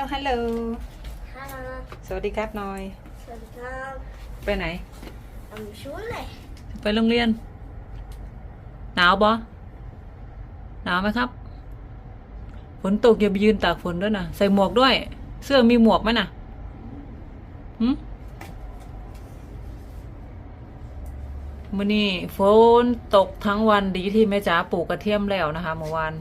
ร็วฮัลโหลฮัลโหลสวัสดีครับหน่อย สวัสดีครับไปไหนผมชื่อเลยไปโรงเรียน หนาวบอหนาวไหมครับ ฝนตกอย่าไปยืนตากฝนด้วยนะใส่หมวกด้วย เสื้อมีหมวกไหมน่ะหืมมื่อนี้ฝนตกทั้งวันดีที่แม่จ๋าปลูกกระเทียมแล้วนะคะเมื่อวาน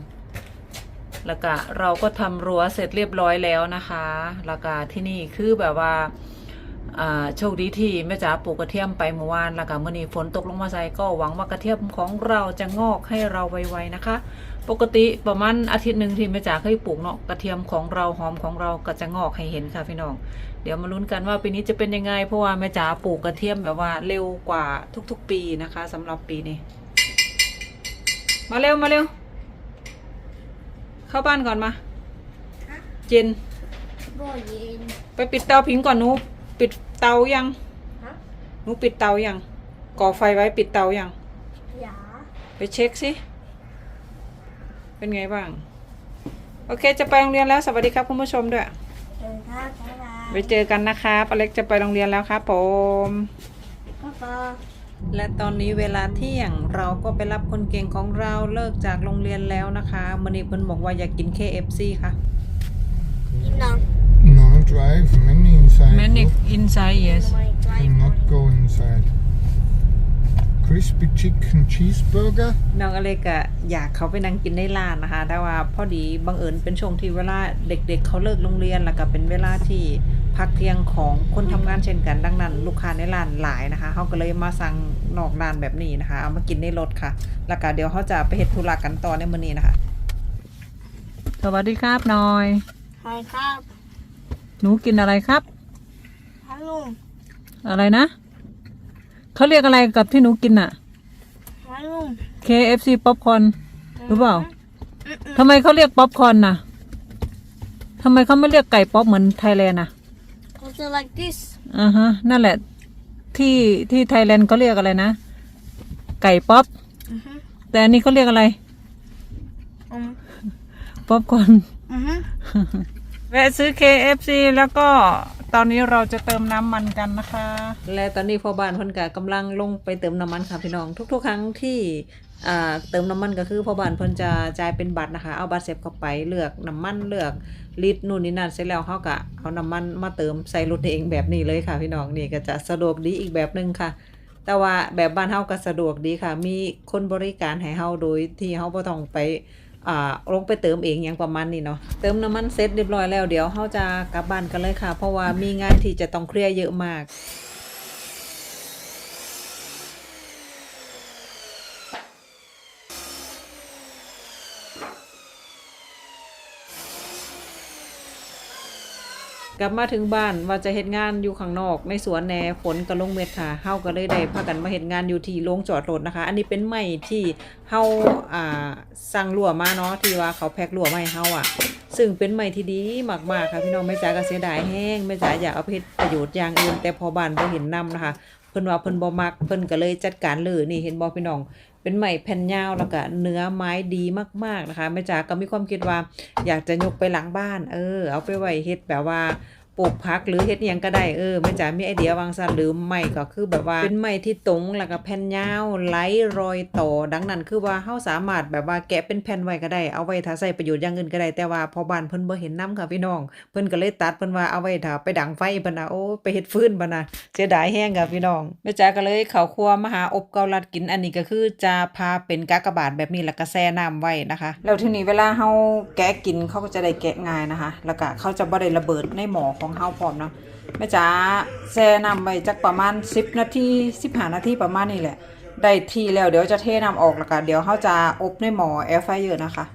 แล้วก็เราก็ทำรั้วเสร็จเรียบร้อยแล้วนะคะ แล้วก็ที่นี่คือแบบว่าโชคดีที่แม่จ๋าปลูกกระเทียมไปเมื่อวานแล้วก็เมื่อนี้ฝนตกลงมาใส่ก็หวังว่ากระเทียมของเราจะงอกให้เราไวๆนะคะ ปกติประมาณอาทิตย์หนึ่งที่แม่จ๋าเคยปลูกเนาะกระเทียมของเราหอมของเราก็จะงอกให้เห็นค่ะพี่น้อง เดี๋ยวมาลุ้นกันว่าปีนี้จะเป็นยังไง เพราะว่าแม่จ๋าปลูกกระเทียมแบบว่าเร็วกว่าทุกๆปีนะคะสำหรับปีนี้ มาเร็วมาเร็ว เข้าบ้านก่อนมา ฮะเจนบ่เย็นไปปิดเตาผิงก่อนหนู ปิดเตายังฮะหนูปิดเตายังก่อไฟไว้ปิดเตายังหยาไปเช็คสิเป็นไงบ้าง โอเค จะไปโรงเรียนแล้วสวัสดีครับคุณผู้ชมด้วยเจอครับบ๊ายบายไปเจอกันนะครับอเล็กจะไปโรงเรียนแล้วครับผมพ่อปอ และตอนนี้เวลาเที่ยงเราก็ไปรับคนเก่งของเราเลิกจากโรงเรียนแล้วนะคะมันนี้เพิ่นบอกว่าอยากกิน KFC ค่ะกินน้อง No, drive. Many inside. Manic inside yes ไม่ใกล้ Do not go inside. Crispy chicken cheeseburger. น้องอเล็กอะอยากเขาไปนั่งกินในร้านนะคะ แต่ว่าพอดีบังเอิญเป็นช่วงที่เวลาเด็กๆ เขาเลิกโรงเรียนแล้วก็เป็นเวลาที่ พักเที่ยงของคนทำงานเช่นกันดังนั้น ลูกค้าในร้านหลายนะคะเขาก็เลยมาสั่งนอกร้านแบบนี้นะคะ เอามากินในรถค่ะ แล้วก็เดี๋ยวเขาจะไปเฮ็ดธุระกันต่อในมื้อนี้นะคะ สวัสดีครับน้อยใช่ครับ หนูกินอะไรครับฮัลโหลอะไรนะเขาเรียกอะไรกับที่หนูกินอะฮัลโหล KFC ป๊อปคอร์นหรือเปล่าทำไมเขาเรียกป๊อปคอร์นน่ะทำไมเขาไม่เรียกไก่ป๊อปเหมือนไทยแลนด์น่ะ Also like this อ่าฮะนั่นแหละที่ที่ไทยแลนด์เขาเรียกอะไรนะ ไก่ป๊อปอือฮึแต่อันนี้เขาเรียกอะไรอืมป๊อปคอร์นอือฮึแวะซื้อ KFC แล้วก็ตอนนี้เราจะเติมน้ำมันกันนะคะ และตอนนี้พ่อบ้านเพิ่นกกำลังลงไปเติมน้ำมันค่ะพี่น้อง ทุกๆ ครั้งที่อ่า เติมน้ำมันก็คือพอบ้านเพิ่นจะจ่ายเป็นบัตรนะคะ เอาบัตรเสร็จเข้าไปเลือกน้ำมันเลือกลิตรนู่นนี่นั่นเสร็จแล้วเขาก็เอาน้ำมันมาเติมใส่รถเองแบบนี้เลยค่ะ พี่น้องนี่ก็จะสะดวกดีอีกแบบหนึงค่ะ แต่ว่าแบบบ้านเฮาก็สะดวกดีค่ะ มีคนบริการให้เฮาโดยที่เฮาบ่ต้องไปอ่าลงไปเติมเองอย่างประมาณนี้เนาะเติมน้ำมันเสร็จเรียบร้อยแล้วเดี๋ยวเฮาจะกลับบ้านกันเลยค่ะ เพราะว่ามีงานที่จะต้องเคลียร์เยอะมาก กลับมาถึงบ้านว่าจะเฮ็ดงานอยู่ข้างนอก ในสวนแหนฝนก็ลงเม็ดค่ะเฮาก็เลยได้พากันมาเฮ็ดงานอยู่ที่โรงจอดรถนะคะ อันนี้เป็นไม้ที่เฮาอ่าสั่งลวมาเนาะที่ว่าเขาแพ็คลวมาให้เฮาอะ ซึ่งเป็นไม้ที่ดีมากๆค่ะพี่น้องแม่จ๋าก็เสียดายแห้งแม่จ๋าอยากเอาไปประโยชน์อย่างอื่นแต่พอบ้านบ่เห็นนํนะคะเพิ่นว่าเพิ่นบ่มักเพิ่นก็เลยจัดการเลยนี่เห็นบ่พี่น้อง เป็นไม้แผ่นยาวแล้วก็เนื้อไม้ดีมาก ๆนะคะแม่จ๋าก็มีความคิดว่า อยากจะยกไปหลังบ้าน เออ เอาไปไว้เฮ็ดแบบว่า ปลูกพักหรือเฮ็ดยังก็ได้เออแม่จ๋ามีไอเดียวางซันหรือไม้ก็คือแบบว่าเป็นไม้ที่ตรงแล้วก็แผ่นยาวไหลรอยต่อดังนั้นคือว่าเฮาสามารถแบบว่าแกะเป็นแผ่นไว้ก็ได้เอาไว้ถ้าใช้ประโยชน์อย่างอื่นก็ได้แต่ว่าพอบ้านเพิ่นบ่เห็นนํค่ะพี่น้อง เพิ่นก็เลยตัดเพิ่นว่าเอาไว้ถ้าไปดังไฟเพิ่นน่ะโอ้ไปเฮ็ดฟืนเพิ่นน่ะเสียดายแฮงค่ะพี่น้องแม่จ๋าก็เลยเข้าครัวมาหาอบเกาลัดกินอันนี้ก็คือจะพาเป็นกากบาทแบบนี้แล้วก็แช่น้ำไว้นะคะ แล้วทีนี้เวลาเฮาแกะกินเขาก็จะได้แกะง่ายนะคะ แล้วก็เขาจะบ่ได้ระเบิดในหม้อของเฮาพร้อมเนาะแม่จ๋าแช่น้ำไว้จักประมาณ 10 นาที15นาทีประมาณนี้แหละ ได้ทีแล้วเดี๋ยวจะเทน้ำออกแล้วก็เดี๋ยวเฮาจะอบในหม้อแอร์ไฟเยอนะคะ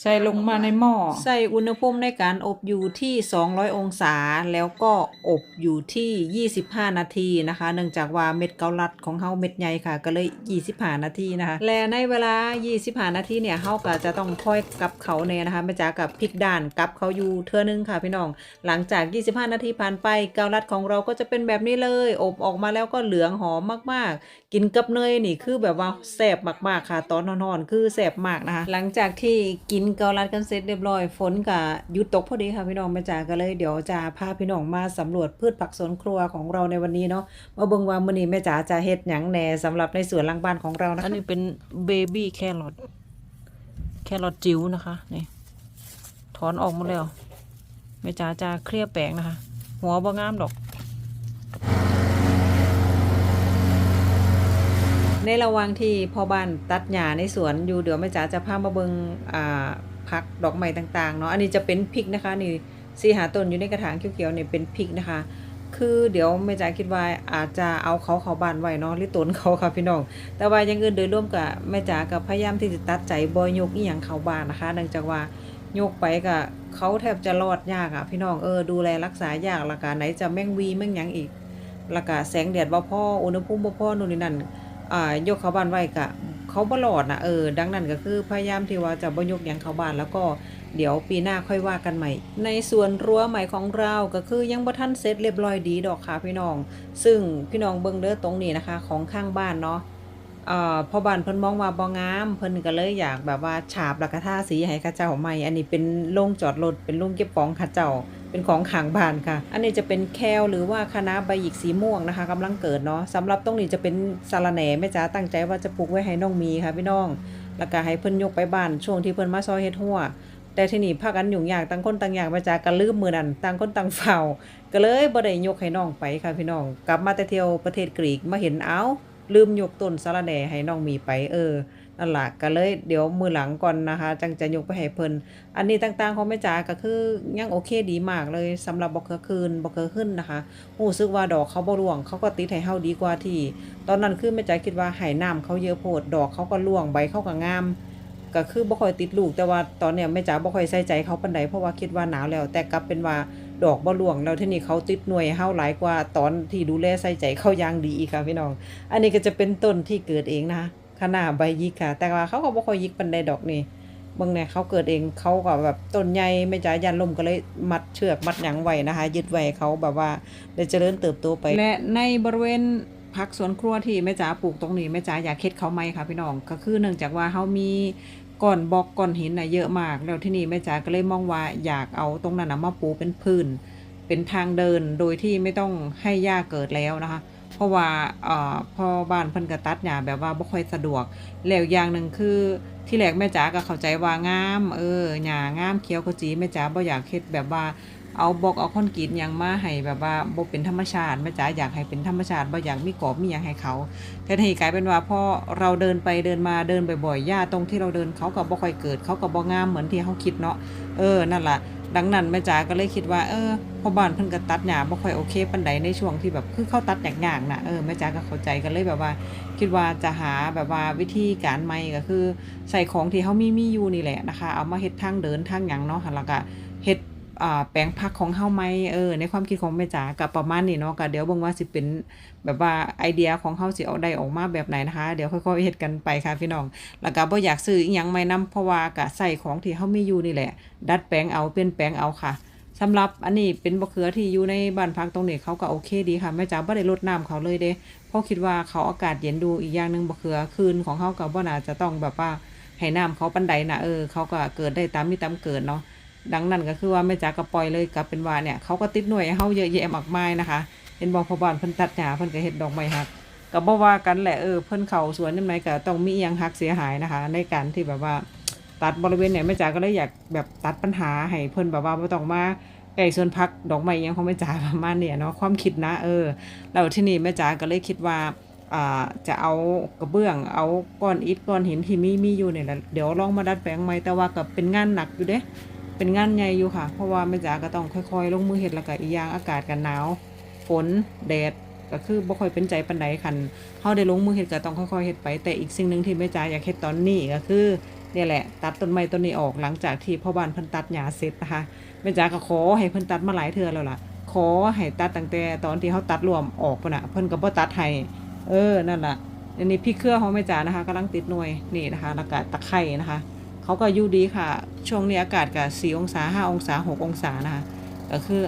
ใส่ลงมาในหม้อ ใส่อุณหภูมิในการอบอยู่ที่ 200 องศา แล้วก็อบอยู่ที่ 25 นาทีนะคะ เนื่องจากว่าเม็ดเกาลัดของเฮาเม็ดใหญ่ค่ะ ก็เลย 25 นาทีนะคะ และในเวลา 25 นาทีเนี่ยเฮาก็จะต้องค่อยกลับเขาเนี่ยนะคะแม่จ๋ากับพลิกด้านกลับเขาอยู่เทื่อนึงค่ะพี่น้อง หลังจาก 25 นาทีผ่านไปเกาลัดของเราก็จะเป็นแบบนี้เลย อบออกมาแล้วก็เหลืองหอมมากๆ กินกับเนยนี่คือแบบว่าแซ่บมากๆค่ะ ตอนนอนๆคือแซ่บมากนะคะ หลังจากที่กินนเกาลัดกันเสร็จเรียบร้อย ฝนก็หยุดตกพอดีค่ะพี่น้องแม่จ๋าก็เลยเดี๋ยวจะพาพี่น้องมาสำรวจพืชผักสวนครัวของเราในวันนี้เนาะมาเบิ่งว่ามื้อนี้แม่จ๋าจะเฮ็ดหยังแหน่สำหรับในสวนหลังบ้านของเรานะคะอันนี้เป็นเบบี้แครอทแครอทจิ๋วนะคะนี่ถอนออกหมดแล้วแม่จ๋าจะเคลียร์แปลงนะคะ หัวบ่งามดอก ในระหว่างที่พ่อบ้านตัดหญ้าในสวนอยู่เดี๋ยวแม่จ๋าจะพามาเบิงอ่าผักดอกไม้ต่างๆเนาะอันนี้จะเป็นพริกนะคะนี่สีหาต้นอยู่ในกระถางเขียวๆเนี่ยเป็นพริกนะคะ คือเดี๋ยวแม่จ๋าคิดว่าอาจจะเอาเขาเขาบ้านไว้เนาะหรือต้นเขาค่ะพี่น้องแต่ว่ายังอื่นโดยร่วมกับแม่จ๋ากับพยายามที่จะตัดใจบอยยกอีหยังเขาบ้านนะคะเนื่องจากว่ายกไปกับเขาแทบจะรอดยากอะพี่น้องเออดูแลรักษายากละกันไหนจะแม่งวีแม่งหยังอีกล้วก็แสงแดดบ่พ่ออุณหภูมิบ่พ่อนู่นนี่นั่น ยกเขาบ้านไว้กะเขาบ่รอดนะเออดังนั้นก็คือพยายามที่ว่าจะบ่ยกยังเขาบ้านแล้วก็เดี๋ยวปีหน้าค่อยว่ากันใหม่ ในส่วนรั้วใหม่ของเราก็คือยังบ่ทันเสร็จเรียบร้อยดีดอกค่ะพี่น้อง ซึ่งพี่น้องเบิ่งเด้อตรงนี้นะคะ ของข้างบ้านเนาะอพอบ้านเพิ่นมองว่าบ่งาม เพิ่นก็เลยอยากแบบว่าฉาบแล้วก็ทาสีให้ข้าเจ้าใหม่ อันนี้เป็นโรงจอดรถเป็นโรงเก็บของข้าเจ้า เป็นของขางบานค่ะ อันนี้จะเป็นแคลหรือว่าคณะใบหยิกสีม่วงนะคะกำลังเกิดเนาะสำหรับตรงนี้จะเป็นสาระแหน่แม่จ๋าตั้งใจว่าจะปลูกไว้ให้น้องมีค่ะพี่น้อง แล้วก็ให้เพิ่นยกไปบ้านช่วงที่เพิ่นมาซอยเฮ็ดหัวแต่ที่นี้พากันยุ่งยากต่างคนต่างอย่างแม่จ๋าก็ลืมมือนั้นต่างคนต่างเฝ้าก็เลยบ่ได้ยกให้น้องไปค่ะพี่น้อง กลับมาแต่เที่ยวประเทศกรีกมาเห็นเอาลืมยกต้นสาระแหน่ให้น้องมีไปเออ นั่นล่ะก็เลยเดี๋ยวมือหลังก่อนนะคะ จังจะยกไปให้เพิ่นอันนี้ต่างๆของแม่จ๋าก็คือยังโอเคดีมากเลยสำหรับบ่เครือคืนบ่เครือขึ้นนะคะรู้สึกว่าดอกเขาบ่ร่วง เขาก็ติดให้เฮาดีกว่าที่ ตอนนั้นคือแม่จ๋าคิดว่าให้น้ำเขาเยอะโพดดอกเขาก็ร่วงใบเขาก็งามก็คือบ่ค่อยติดลูกแต่ว่าตอนเนี้ยแม่จ๋าบ่ค่อยใส่ใจเขาปานใดเพราะว่าคิดว่าหนาวแล้ว แต่กลับเป็นว่าดอกบ่ร่วงแล้วที่นี้เขาติดหน่วยเฮาหลายกว่าตอนที่ดูแลใส่ใจเขายางดีอีกค่ะพี่น้อง อันนี้ก็จะเป็นต้นที่เกิดเองนะคะ ขนาดใบยิกค่ะ แต่ว่าเขาก็บ่ค่อยยิกปานใดดอกนี่บิ่งเนี่ยเขาเกิดเองเขาก็แบบต้นใหญ่แม่จ๋ายันลมก็เลยมัดเชือกมัดหยังไว้นะคะ ยึดไว้เขาแบบว่าได้เจริญเติบโตไป และในบริเวณผักสวนครัวที่แม่จ๋าปลูกตรงนี้แม่จ๋าอยากเฮ็ดเขาไหมค่ะพี่น้องก็คือเนื่องจากว่าเฮามีก้อนบอกก้อนหินน่ะเยอะมาก แล้วที่นี่แม่จ๋าก็เลยมองว่าอยากเอาตรงนั้นนะมาปูเป็นพื้น เป็นทางเดินโดยที่ไม่ต้องให้หญ้าเกิดแล้วนะคะ ราะว่าเอ่อพอบ้านเพิ่นก็ตัดหญ้าแบบว่าบ่ค่อยสะดวก แล้วอย่างหนึ่งคือที่แรกแม่จ๋าก็เข้าใจว่างาม เออหญ้างามเขียวขจีแม่จ๋าบ่อยากเฮ็ดแบบว่าเอาบอกเอาคอนกรีตยังมาให้แบบว่าบ่เป็นธรรมชาติแม่จ๋าอยากให้เป็นธรรมชาติบ่อยากมีกรอบมีหยังให้เขาแต่ทีกลายเป็นว่าพอเราเดินไปเดินมาเดินบ่อยๆหญ้าตรงที่เราเดินเขาก็บ่ค่อยเกิด เขาก็บ่งามเหมือนที่เขาคิดเนาะเออนั่นล่ะ ดังนั้นแม่จ๋าก็เลยคิดว่าเออพอบ้านเพิ่นก็ตัดหญ้าบ่ค่อยโอเคปานใดในช่วงที่แบบคือเข้าตัดยากๆนะเออแม่จ๋าก็เข้าใจกันเลยแบบว่า คิดว่าจะหาแบบว่าวิธีการใหม่ก็คือ ใส่ของที่เฮามีมีอยู่นี่แหละนะคะ เอามาเฮ็ดทางเดินทางหยังเนาะแล้วก็เฮ็ด อ่าแปลงผักของเฮาไหมเออในความคิดของแม่จ๋าก็ประมาณนี้เนาะก็เดี๋ยวเบิ่งว่าสิเป็นแบบว่าไอเดียของเฮาสิเอาได้ออกมาแบบไหนนะคะ เดี๋ยวค่อยๆเฮ็ดกันไปค่ะพี่น้อง แล้วก็บ่อยากซื้ออีหยังใหม่นํเพราะว่าก็ใส่ของที่เฮามีอยู่นี่แหละ ดัดแปลงเอาเปลี่ยนแปลงเอาค่ะสำหรับอันนี้เป็นบะเขือที่อยู่ในบ้านพักตรงนี้เขาก็โอเคดีค่ะแม่จ๋าบ่ได้ลดน้ำเขาเลยเด้เพราะคิดว่าเขาอากาศเย็นดูอีกอย่างหนึงบะเขือคืนของเขาก็บ่น่าจะต้องแบบว่าให้น้ำเขาปานใดนะเออเขาก็เกิดได้ตามมีตามเกิดเนาะ ดังนั้นก็คือว่าแม่จ๋าก็ปล่อยเลยกลับเป็นว่าเนี่ยเขาก็ติดหน่วยให้เฮาเยอะแยะมากมายนะคะ เห็นบอกพอบ้านเพิ่นตัดหญ้าเพิ่นก็เฮ็ดดอกไม้ฮักก็บ่ว่ากันแหละเออเพิ่นเข้าสวนนี่ไหนก็ต้องมีอียังฮักเสียหายนะคะ ในการที่แบบว่าตัดบริเวณเนี่ยแม่จ๋าก็เลยอยากแบบตัดปัญหาให้เพิ่นแบบว่าบ่ต้องมาไก่ส่วนพักดอกไม้ยังของแม่จ๋าประมาณเนี่ยเนาะความคิดนะเออแล้วที่นี่แม่จ๋าก็เลยคิดว่าอ่าจะเอากระเบื้องเอาก้อนอิฐก้อนหินที่มีมีอยู่เนี่ยแหละเดี๋ยวลองมาดัดแปลงใหม่แต่ว่าก็เป็นงานหนักอยู่เด้ เป็นงานใหญ่อยู่ค่ะ เพราะว่าแม่จ๋าก็ต้องค่อยๆ ลงมือเฮ็ดแล้วก็อีกอย่างอากาศกันหนาว ฝนแดดก็คือบ่ค่อยเป็นใจปานใดคันเฮาได้ลงมือเฮ็ดก็ต้องค่อยๆเฮ็ดไป แต่อีกสิ่งหนึ่งที่แม่จ๋าอยากเฮ็ดตอนนี้ก็คือเนี่ยแหละ ตัดต้นไม้ต้นนี้ออกหลังจากที่พ่อบ้านเพิ่นตัดหญ้าเสร็จนะคะแม่จ๋าก็ขอให้เพิ่นตัดมาหลายเทื่อแล้วล่ะ ขอให้ตัดตั้งแต่ตอนที่เฮาตัดรวมออกพุ่นะเพิ่นก็บ่ตัดให้เออนั่นล่ะอันนี้พริกเครือของแม่จ๋านะคะกำลังติดหน่วยนี่นะคะแล้วก็ตะไคร้นะคะ เขาก็อยู่ดีค่ะ ช่วงนี้อากาศก็4องศา5องศา6องศานะคะก็คือ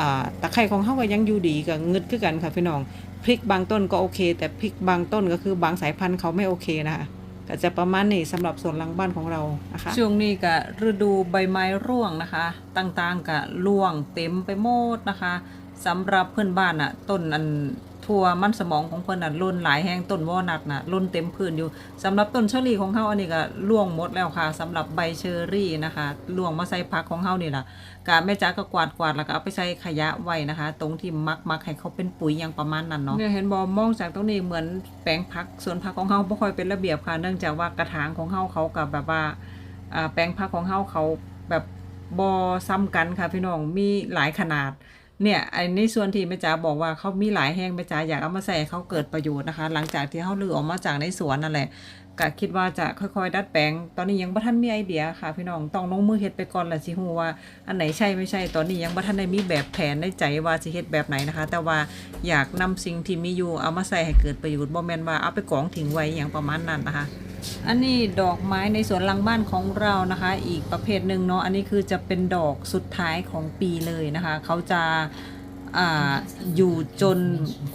อ่าตะไคร่ของเขาก็ยังอยู่ดีกับเงึดคือกันค่ะพี่น้องพริกบางต้นก็โอเค แต่พริกบางต้นก็คือบางสายพันธุ์เขาไม่โอเคนะคะก็จะประมาณนี้สำหรับสวนหลังบ้านของเรานะคะช่วงนี้ก็ฤดูใบไม้ร่วงนะคะ ต่างๆก็ร่วงเต็มไปหมดนะคะสำหรับเพื่อนบ้านอะต้นอัน ทั่วมันสมองของเพิ่นน่ะล้นหลายแห้งต้นวอนัทน่ะล้นเต็มพื้นอยู่สำหรับต้นเชอรี่ของเฮาอันนี้ก็ร่วงหมดแล้วค่ะสำหรับใบเชอรี่นะคะร่วงมาใส่พักของเฮานี่ล่ะกะแม่จ๋าก็กวาดกวาดแล้วก็เอาไปใส่ขยะไว้นะคะ ตรงที่มักมักให้เขาเป็นปุ๋ยอย่างประมาณนั้นเนาะเนี่ยเห็นบ่มมองจากตรงนี้เหมือนแปลงผักสวนผักของเฮาบ่ค่อยเป็นระเบียบค่ะเนื่องจากว่ากระถางของเฮาเขากับแบบว่าแปลงผักของเฮาเขาแบบบ่ซ้ำกันค่ะพี่น้องมีหลายขนาด เนี่ยไอ้ในส่วนที่แม่จ๋าบอกว่าเขามีหลายแห้งแม่จ๋าอยากเอามาใส่เขาเกิดประโยชน์นะคะ หลังจากที่เขาลือออกมาจากในสวนนั่นแหละ ก็คิดว่าจะค่อยๆ ดัดแปลง ตอนนี้ยังบ่ทันมีไอเดียค่ะ พี่น้องต้องลงมือเฮ็ดไปก่อนละสิฮู้ว่า อันไหนใช่ไม่ใช่ตอนนี้ยังบ่ทันได้มีแบบแผนในใจว่าสิเฮ็ดแบบไหนนะคะ แต่ว่าอยากนำสิ่งที่มีอยู่เอามาใส่ให้เกิดประโยชน์บ่แม่นว่าเอาไปกองทิ้งไว้อย่างประมาณนั้นนะคะ อันนี้ดอกไม้ในสวนหลังบ้านของเรานะคะ อีกประเภทหนึ่งเนาะอันนี้คือจะเป็นดอกสุดท้ายของปีเลยนะคะ เขาจะ ออยู่จน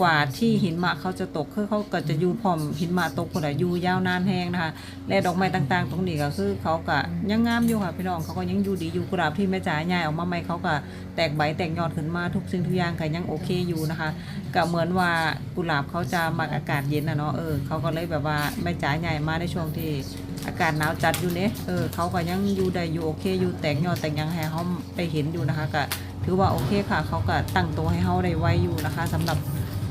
กว่าที่หินมากเขาจะตกคือเขาก็จะอยู่พร้อมหินมากตกคนละอยู่ยาวนานแห้งนะคะและดอกไม้ต่างๆ ตรงนี้ก็คือเขาก็ยังงามอยู่ค่ะพี่น้องเขาก็ยังอยู่ดีอยู่กุหลาบที่แม่จ๋าใหญ่ออกมาใหม่เขาก็แตกใบแตกยอดขึ้นมาทุกสิ่งทุกอย่างก็ยังโอเคอยู่นะคะก็เหมือนว่ากุหลาบเขาจะมักอากาศเย็นนะเนาะเออเขาก็เลยแบบว่าแม่จ๋าใหญ่มาในช่วงที่อากาศหนาวจัดอยู่เนี่ยเออเขาก็ยังอยู่ได้อยู่โอเคอยู่แตกยอดแตกยังให้เขาได้เห็นอยู่นะคะก็ ถือว่าโอเคค่ะ เขาก็ตั้งตัวให้เขาได้ไว้อยู่นะคะสำหรับ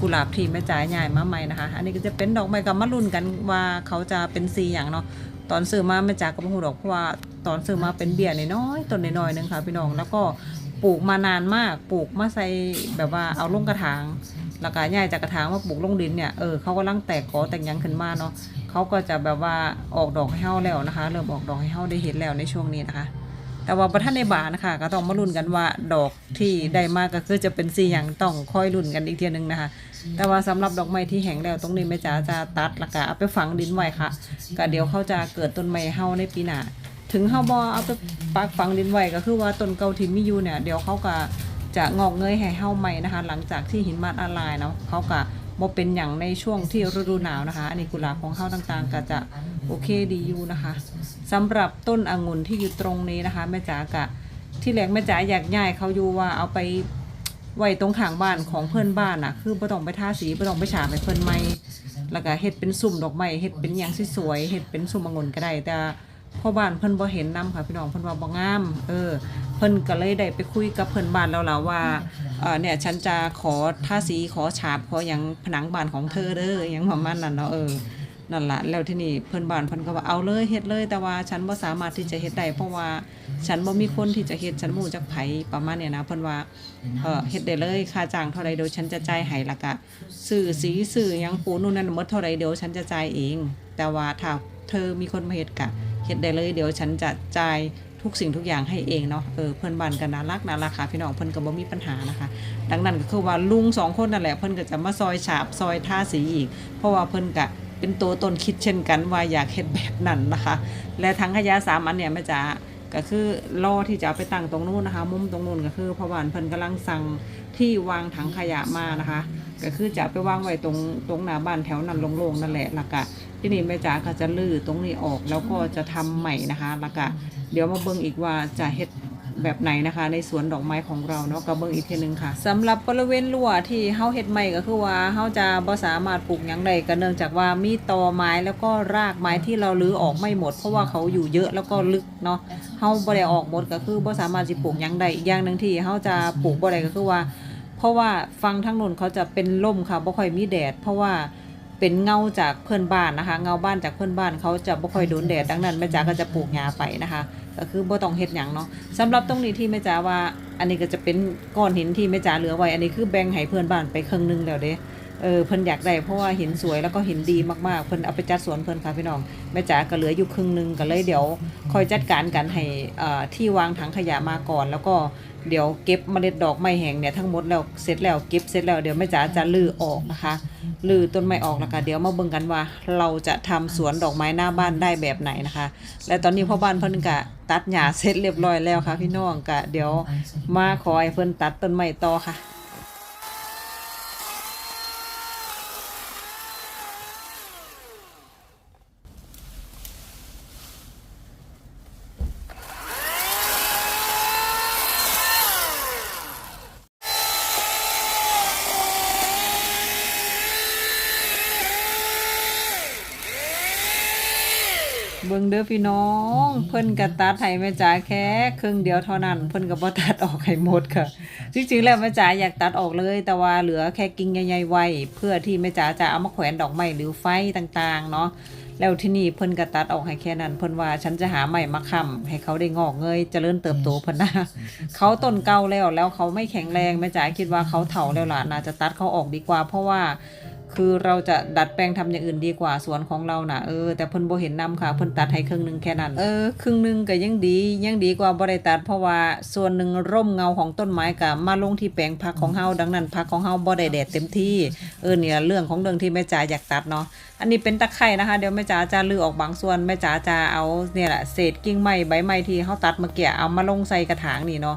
กุหลาบที่แม่จ๋าใหญ่มาใหม่นะคะ อันนี้ก็จะเป็นดอกไม้กับมะรุนกันว่าเขาจะเป็นสีอย่างเนาะตอนซื้อมาแม่จ๋าก็บ่ฮู้ดอกเพราะว่าตอนซื้อมาเป็นเบี้ยน้อยๆต้นน้อยๆนึงค่ะพี่น้องแล้วก็ปลูกมานานมากปลูกมาใส่แบบว่าเอาลงกระถางแล้วก็ย้ายจากกระถางมาปลูกลงดินเนี่ยเออเขากำลังแตกกอแตกยังขึ้นมาเนาะเขาก็จะแบบว่าออกดอกให้เฮาแล้วนะคะ เริ่มออกดอกให้เฮาได้เห็นแล้วในช่วงนี้นะคะ แต่ว่าประท่านในบานนะคะก็ต้องมาลุ้นกันว่าดอกที่ได้มากก็คือจะเป็นสีอย่างต้องคอยลุ้นกันอีกเทียนึงนะคะ แต่ว่าสำหรับดอกไม้ที่แห้งแล้วตรงนี้แม่จ๋าจะตัดแล้วก็เอาไปฝังดินไว้ค่ะก็เดี๋ยวเขาจะเกิดต้นไม้เฮาในปีหน้าถึงเฮาบ่เอาไปปักฝังดินไว้ก็คือว่าต้นเก่าที่มีอยู่เนี่ยเดี๋ยวเขาก็จะงอกเงยให้เฮาใหม่นะคะ หลังจากที่หินมาดละลายเนาะเขาก็บ่เป็นอย่างในช่วงที่ฤดูหนาวนะคะอันนี้กุหลาบของเฮาต่างๆ ก็จะ โอเคดีอยู่นะคะสำหรับต้นองุ่นที่อยู่ตรงนี้นะคะแม่จ๋ากะที่แรกแม่จ๋าอยากย้ายเขาอยู่ว่าเอาไปไว้ตรงข้างบ้านของเพื่อนบ้านน่ะคือบ่ต้องไปทาสีบ่ต้องไปฉาบให้เพิ่อนใหม่แล้วก็เฮ็ดเป็นสุ่มดอกไม้เฮ็ดเป็นหยังสวยเฮ็ดเป็นสุ่มองุ่นก็ได้แต่พ่อบ้านเพิ่นบ่เห็นนํค่ะพี่น้องเพิ่นว่าบ่งาม เออ เพิ่นก็เลยได้ไปคุยกับเพิ่นบ้านแล้วล่ะว่าเออเนี่ยฉันจะขอทาสีขอฉาบขอหยังผนังบ้านของเธอเด้อหยังประมาณนั้นเนาะเออ นั่นละแล้วที่นี่เพื่อนบ้านเพิ่นก็ว่าเอาเลยเฮ็ดเลย แต่ว่าฉันบ่สามารถที่จะเฮ็ดได้เพราะว่าฉันบ่มีคนที่จะเฮ็ดฉันบ่รู้จักไผประมาณเนี้ยนะเพิ่นว่าเออเฮ็ดได้เลยค่าจ้างเท่าใดเดี๋ยวฉันจะจ่ายให้ละก็ซื้อสีซื้อหยังปูนู่นนั่นหมดเท่าใดเดี๋ยวฉันจะจ่ายเอง แต่ว่าถ้าเธอมีคนมาเฮ็ดกะเฮ็ดได้เลยเดี๋ยวฉันจะจ่ายทุกสิ่งทุกอย่างให้เองเนาะเออเพื่อนบ้านก็น่ารักน่ารักค่ะพี่น้องเพิ่นก็บ่มีปัญหานะคะ ดังนั้นก็คือว่าลุงสองคนนั่นแหละเพิ่นก็จะมาซอยฉาบซอยทาสีอีก เพราะว่าเพิ่นก็ เป็นตัวตนคิดเช่นกันว่าอยากเฮ็ดแบบนั้นนะคะ และทั้งขยะสามอันเนี่ยแม่จ๋าก็คือรอที่จะไปตั้งตรงนู้นนะคะ มุมตรงนู้นก็คือพราะว่าเพิ่นกำลังสั่งที่วางถังขยะมานะคะ ก็คือจะไปวางไว้ตรงตรงหน้าบ้านแถวนั้นโล่งๆนั่นแหละแล้วก็ที่นี่แม่จ๋าก็จะลื้อตรงนี้ออกแล้วก็จะทำใหม่นะคะแล้วก็เดี๋ยวมาเบิ่งอีกว่าจะเฮ็ด แบบไหนนะคะ ในสวนดอกไม้ของเราเนาะก็เบิ่งอีกทีหนึงค่ะสำหรับบริเวณรั้วที่เฮาเฮ็ดใหม่ก็คือว่าเฮาจะบ่สามารถปลูกหยังได้ก็เนื่องจากว่ามีตอไม้แล้วก็รากไม้ที่เราลื้อออกไม่หมด เพราะว่าเขาอยู่เยอะแล้วก็ลึกเนาะเฮาบ่ได้ออกหมดก็คือบ่สามารถสิปลูกหยังได้อีกอย่างหนึงที่เฮาจะปลูกบ่ได้ก็คือว่า เพราะว่าฟังทั้งนู้นเขาจะเป็นร่มค่ะบ่ค่อยมีแดด เพราะว่า เป็นเงาจากเพื่อนบ้านนะคะ เงาบ้านจากเพื่อนบ้านเขาจะบ่ค่อยโดนแดดดังนั้นแม่จ๋าก็จะปลูกหญ้าไปนะคะก็คือบ่ต้องเฮ็ดหยังเนาะสำหรับตรงนี้ที่แม่จ๋าว่า อันนี้ก็จะเป็นก้อนหินที่แม่จ๋าเหลือไว้ อันนี้คือแบ่งให้เพื่อนบ้านไปครึ่งหนึงแล้วเด้ เออเพิ่นอยากได้เพราะว่าหินสวยแล้วก็หินดีมากๆเพิ่นเอาไปจัดสวนเพิ่นค่ะพี่น้องแม่จ๋าก็เหลืออยู่ครึ่งหนึงก็เลยเดี๋ยวคอยจัดการกันให้อ่อที่วางถังขยะมาก่อน แล้วก็เดี๋ยวเก็บเมล็ดดอกไม้แห้งเนี่ยทั้งหมดแล้วเสร็จแล้วเก็บเสร็จแล้วเดี๋ยวแม่จ๋าจะลื้อออกนะคะลื้อต้นไม้ออกแล้วก็เดี๋ยวมาเบิ่งกันว่า เราจะทำสวนดอกไม้หน้าบ้านได้แบบไหนนะคะ และตอนนี้พ่อบ้านเพิ่นก็ตัดหญ้าเสร็จเรียบร้อยแล้วค่ะ พี่น้องก็เดี๋ยวมาขอให้เพิ่นตัดต้นไม้ต่อค่ะ เบิ่งเด้อพี่น้อง เพิ่นก็ตัดให้แม่จ๋าแค่ครึ่งเดียวเท่านั้น เพิ่นก็บ่ตัดออกให้หมดค่ะ จริงๆแล้วแม่จ๋าอยากตัดออกเลย แต่ว่าเหลือแค่กิ่งใหญ่ๆไว้เพื่อที่แม่จ๋าจะเอามาแขวนดอกไม้หรือไฟต่างๆ เนาะแล้วที่นี่เพิ่นก็ตัดออกให้แค่นั้น เพิ่นว่าฉันจะหาใหม่มาค้ำให้เขาได้งอกเงยเจริญเติบโตเพิ่นนะเขาต้นเก่าแล้วแล้วเขาไม่แข็งแรงแม่จ๋าคิดว่าเขาเฒ่าแล้วล่ะน่าจะตัดเขาออกดีกว่า เพราะว่า คือเราจะดัดแปลงทำอย่างอื่นดีกว่าสวนของเราน่ะเออแต่เพิ่นบ่เห็นนำค่ะ เพิ่นตัดให้ครึ่งหนึงแค่นั้นเออครึ่งหนึงก็ยังดียังดีกว่าบ่ได้ตัดเพราะว่าส่วนหนึ่งร่มเงาของต้นไม้ก็มาลงที่แปลงผักของเฮาดังนั้นผักของเฮาบ่ได้แดดเต็มที่เออเนี่ยเรื่องของเรื่องที่แม่จ๋าอยากตัดเนาะอันนี้เป็นตะไคร่นะคะเดี๋ยวแม่จ๋าจะลือออกบางส่วนแม่จ๋าจะเอาเนี่ยแหละเศษกิ่งไม้ใบไม้ที่เฮาตัดเมื่อกี้เอามาลงใส่กระถางนี่เนาะ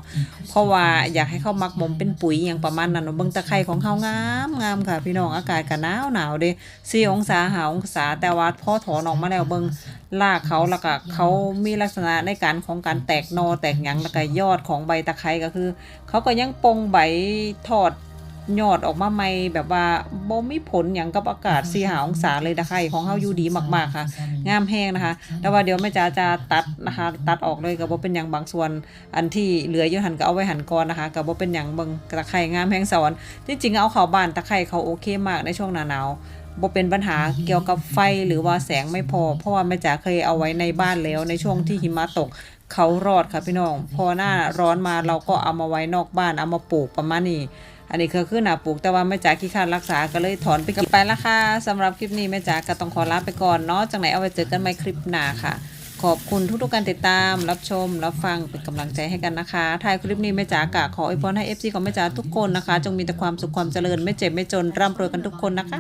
เพราะว่าอยากให้เขามักหมมเป็นปุ๋ยอย่างประมาณนั้นเนาะเบิ่งตะไคร่ของเขางามงามค่ะพี่น้องอากาศก็หนาวหนาวเด้4องศาหาองศาแต่ว่าพ่อถอนออกมาแล้วเบิงลากเขาแล้วก็เขามีลักษณะในการของการแตกโนอแตกหยังแล้วก็ยอดของใบตะไคร้ก็คือ เขาก็ยังปงใบถอด ยอดออกมาใหม่แบบว่าบ่มีผลหยังกับอากาศ4หาองศาเลยตะไคร้ของเฮาอยู่ดีมากๆค่ะ งามแห้งนะคะ แต่ว่าเดี๋ยวแม่จ๋าจะตัดนะคะ ตัดออกเลยก็บ่เป็นหยังบางส่วนอันที่เหลืออยู่หันก็เอาไว้หันก่อนนะคะก็บ่เป็นหยังเบิ่งตะไคร่งามแห้งสอนจริงๆเอาเข้าบ้านตะไคร่เขาโอเคมากในช่วงหน้าหนาวบ่เป็นปัญหาเกี่ยวกับไฟหรือว่าแสงไม่พอ เพราะว่าแม่จ๋าเคยเอาไว้ในบ้านแล้วในช่วงที่หิมะตกเขารอดค่ะพี่น้อง พอหน้าร้อนมาเราก็เอามาไว้นอกบ้านเอามาปลูกประมาณนี้ อันนี้คือคือหนาปลูกแต่ว่าแม่จ๋าขี้คร้านรักษาก็เลยถอนไปกับไปละค่ะสำหรับคลิปนี้แม่จ๋าก็ต้องขอลาไปก่อนเนาะจากไหนเอาไว้เจอกันใหม่คลิปหน้าค่ะ ขอบคุณทุกๆการติดตาม รับชม รับฟังเป็นกำลังใจให้กันนะคะท้ายคลิปนี้แม่จ๋ากะขออวยพรให้ FC ของแม่จ๋าทุกคนนะคะ จงมีแต่ความสุขความเจริญไม่เจ็บไม่จนร่ำรวยกันทุกคนนะคะ